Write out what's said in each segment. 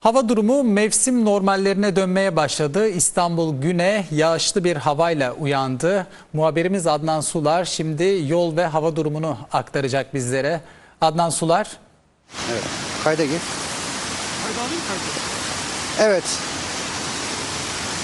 Hava durumu mevsim normallerine dönmeye başladı. İstanbul güne yağışlı bir havayla uyandı. Muhabirimiz Adnan Sular şimdi yol ve hava durumunu aktaracak bizlere. Adnan Sular. Evet. Kayda gir. Evet.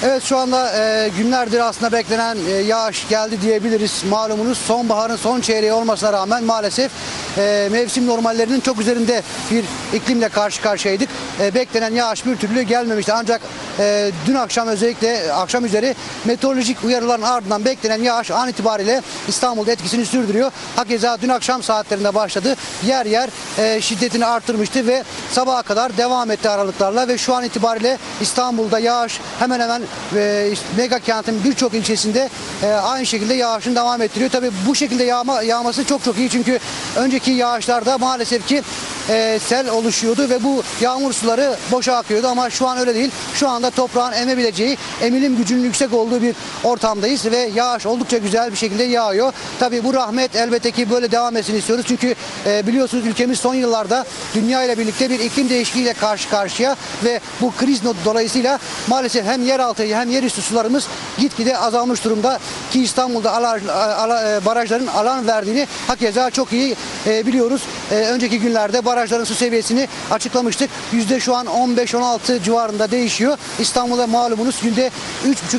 Evet şu anda e, günlerdir aslında beklenen e, yağış geldi diyebiliriz. Malumunuz sonbaharın son çeyreği olmasına rağmen maalesef e, mevsim normallerinin çok üzerinde bir iklimle karşı karşıyaydık. E, beklenen yağış bir türlü gelmemişti. Ancak e, dün akşam özellikle akşam üzeri meteorolojik uyarıların ardından beklenen yağış an itibariyle İstanbul'da etkisini sürdürüyor. Hakeza dün akşam saatlerinde başladı. Yer yer e, şiddetini artırmıştı ve sabaha kadar devam etti aralıklarla ve şu an itibariyle İstanbul'da yağış hemen hemen e, mega kentin birçok ilçesinde e, aynı şekilde yağışın devam ettiriyor. Tabii bu şekilde yağma, yağması çok çok iyi çünkü önceki yağışlarda maalesef ki e, sel oluşuyordu ve bu yağmur suları boşa akıyordu ama şu an öyle değil. Şu anda toprağın emebileceği, emilim gücünün yüksek olduğu bir ortamdayız ve yağış oldukça güzel bir şekilde yağıyor. Tabii bu rahmet elbette ki böyle devam etsin istiyoruz. Çünkü e, biliyorsunuz ülkemiz son yıllarda dünya ile birlikte bir iklim değişikliğiyle karşı karşıya ve bu kriz dolayısıyla maalesef hem yeraltı hem yerüstü sularımız gitgide azalmış durumda ki İstanbul'da ala- ala- e, barajların alan verdiğini hakeza çok iyi e, biliyoruz. E, önceki günlerde barajların su seviyesini açıklamıştık. Yüzde şu an 15-16 civarında değişiyor. İstanbul'da malumunuz günde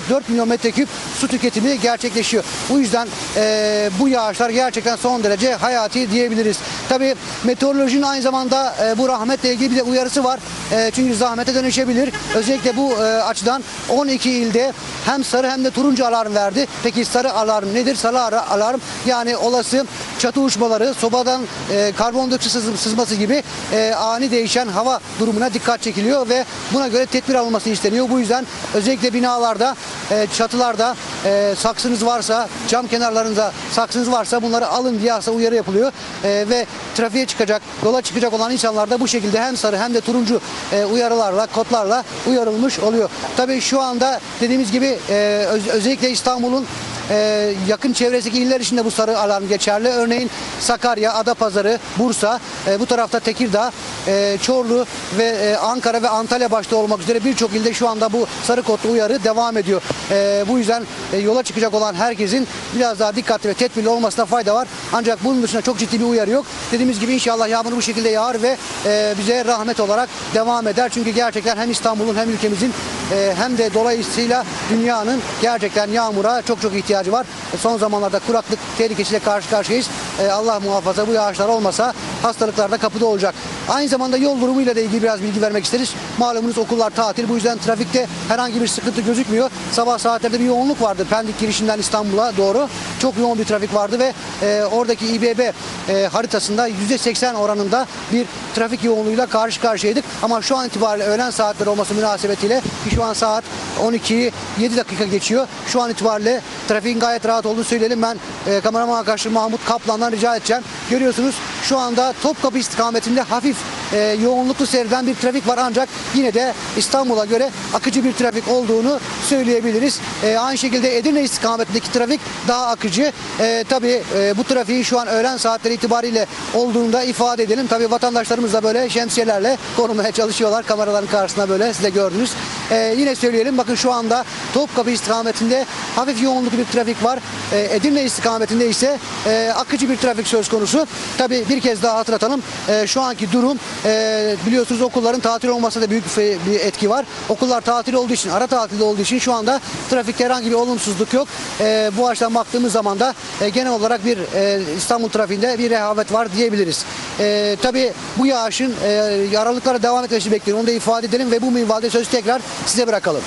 3,5-4 milyon metreküp su tüketimi gerçekleşiyor. Bu yüzden e, bu yağışlar gerçekten son derece hayati diyebiliriz. Tabii meteorolojinin aynı zamanda e, bu rahmetle ilgili bir de uyarısı var. E, çünkü zahmete dönüşebilir. Özellikle bu e, açıdan 12 ilde hem sarı hem de turuncu alarm verdi. Peki sarı alarm nedir? Sarı alarm yani olası çatı uçmaları, sobadan e, karbondioksit sız- sızması gibi e, ani değişen hava durumuna dikkat çekiliyor ve buna göre tedbir alınması isteniyor. Bu yüzden özellikle binalarda, e, çatılarda e, saksınız varsa, cam kenarlarında saksınız varsa bunları alın diye aslında uyarı yapılıyor. E, ve trafiğe çıkacak, yola çıkacak olan insanlar da bu şekilde hem sarı hem de turuncu e, uyarılarla, kodlarla uyarılmış oluyor. Tabii şu anda dediğimiz gibi e, öz- özellikle İstanbul'un e, yakın çevresindeki iller için de bu sarı alarm geçerli. Örneğin Sakarya, Adapazarı, Bursa, e, bu tarafta Tekirdağ, e, Çorlu ve e, Ankara ve Antalya başta olmak üzere birçok ilde şu anda bu sarı kodlu uyarı devam ediyor. E, bu yüzden e, yola çıkacak olan herkesin biraz daha dikkatli ve tedbirli olmasına fayda var. Ancak bunun dışında çok ciddi bir uyarı yok. Dediğimiz gibi inşallah yağmur bu şekilde yağar ve e, bize rahmet olarak devam eder. Çünkü gerçekten hem İstanbul'un hem ülkemizin e, hem de dolayısıyla dünyanın gerçekten yağmura çok çok ihtiyacı var. E, Son zamanlarda kuraklık tehlikesiyle karşı karşıyayız. E, Allah muhafaza bu yağışlar olmasa hastalıklar da kapıda olacak. Aynı zamanda yol durumuyla ilgili biraz bilgi vermek isteriz. Malumunuz okullar tatil. Bu yüzden trafikte herhangi bir sıkıntı gözükmüyor. Sabah saatlerde bir yoğunluk vardı. Pendik girişinden İstanbul'a doğru. Çok yoğun bir trafik vardı ve e, oradaki İBB e, haritasında %80 oranında bir trafik yoğunluğuyla karşı karşıyaydık. Ama şu an itibariyle öğlen saatleri olması münasebetiyle ki şu an saat 12'yi 7 dakika geçiyor. Şu an itibariyle trafiğin gayet rahat olduğunu söyleyelim. Ben e, kameraman arkadaşım Mahmut Kaplan'dan rica edeceğim. Görüyorsunuz şu anda Topkapı istikametinde hafif e, yoğunluklu seyreden bir trafik var ancak yine de İstanbul'a göre akıcı bir trafik olduğunu söyleyebiliriz. E, aynı şekilde Edirne istikametindeki trafik daha akıcı. E, tabii e, bu trafiği şu an öğlen saatleri itibariyle olduğunda ifade edelim. Tabii vatandaşlarımız da böyle şemsiyelerle korumaya çalışıyorlar kameraların karşısında böyle siz de gördünüz. E, yine söyleyelim bakın şu anda Topkapı istikametinde hafif yoğunluklu bir trafik var. E, Edirne istikametinde ise e, akıcı bir trafik söz konusu. Tabii bir kez daha hatırlatalım. E, şu anki durum e, biliyorsunuz okulların tatil olmasında da büyük bir, etki var. Okullar tatil olduğu için, ara tatilde olduğu için şu anda trafikte herhangi bir olumsuzluk yok. E, bu açıdan baktığımız zaman da e, genel olarak bir e, İstanbul trafiğinde bir rehavet var diyebiliriz. E, tabii bu yağışın e, aralıklara devam etmesi bekliyor. Onu da ifade edelim ve bu minvalde sözü tekrar size bırakalım.